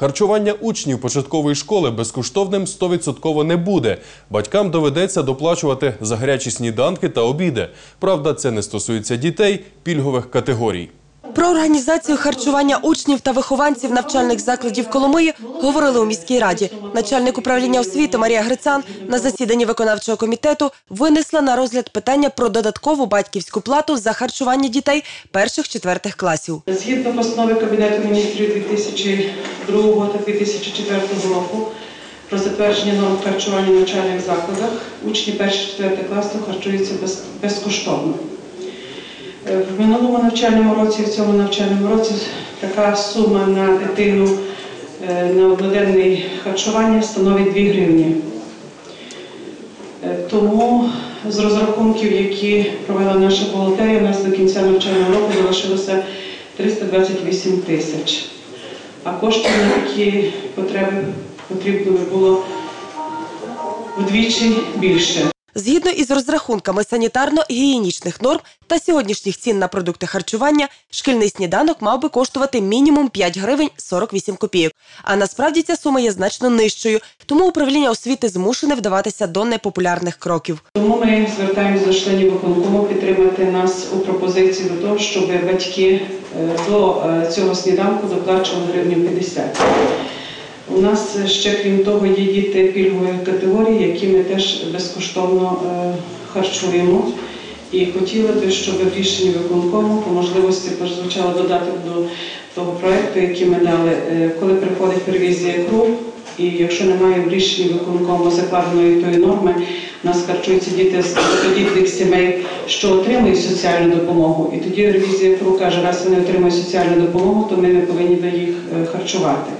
Харчування учнів початкової школи безкоштовним 100% не буде. Батькам доведеться доплачувати за гарячі сніданки та обіди. Правда, це не стосується дітей пільгових категорій. Про організацію харчування учнів та вихованців навчальних закладів Коломиї говорили у міській раді. Начальник управління освіти Марія Грицан на засіданні виконавчого комітету винесла на розгляд питання про додаткову батьківську плату за харчування дітей перших-четвертих класів. Згідно постанови Кабінету міністрів 2002 та 2004 року про затвердження норм харчування в навчальних закладах, учні 1-4 класу харчуються без, безкоштовно. Е, В минулому навчальному році, в цьому навчальному році така сума на дитину е, на одноденне харчування становить 2 гривні. Е, Тому з розрахунків, які провела наша бухгалтерія, у нас до кінця навчального року залишилося 328 тисяч. А коштів на такі потреби потрібно було вдвічі більше. Згідно із розрахунками санітарно-гігієнічних норм та сьогоднішніх цін на продукти харчування, шкільний сніданок мав би коштувати мінімум 5 гривень 48 копійок. А насправді ця сума є значно нижчою, тому управління освіти змушене вдаватися до непопулярних кроків. Тому ми звертаємося до членів виконкому підтримати нас у пропозиції до того, щоб батьки е, до е, цього сніданку доплачували гривню 50. У нас ще крім того є діти пільгової категорії, які ми теж безкоштовно е, харчуємо. І хотіли би, щоб в рішенні виконкому по можливості прозвучало додаток до того проекту, який ми дали, Е, коли приходить первізія КРУ, і якщо немає в рішенні виконкому закладеної тої норми, у нас харчуються діти з багатодітних сімей, що отримують соціальну допомогу. І тоді ревізія КРУ каже, раз вони отримують соціальну допомогу, то ми не повинні би їх е, харчувати.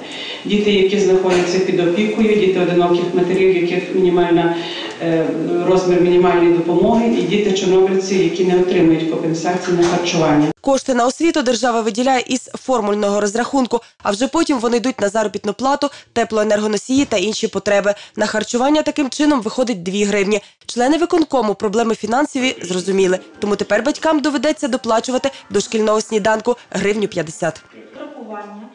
Діти, які знаходяться під опікою, діти одиноких матерів, яких мінімальна розмір мінімальної допомоги, і діти чорнобильці, які не отримують компенсації на харчування. Кошти на освіту держава виділяє із формульного розрахунку, а вже потім вони йдуть на заробітну плату, теплоенергоносії та інші потреби. На харчування таким чином виходить 2 гривні. Члени виконкому проблеми фінансові зрозуміли, тому тепер батькам доведеться доплачувати до шкільного сніданку гривню 50. Врахування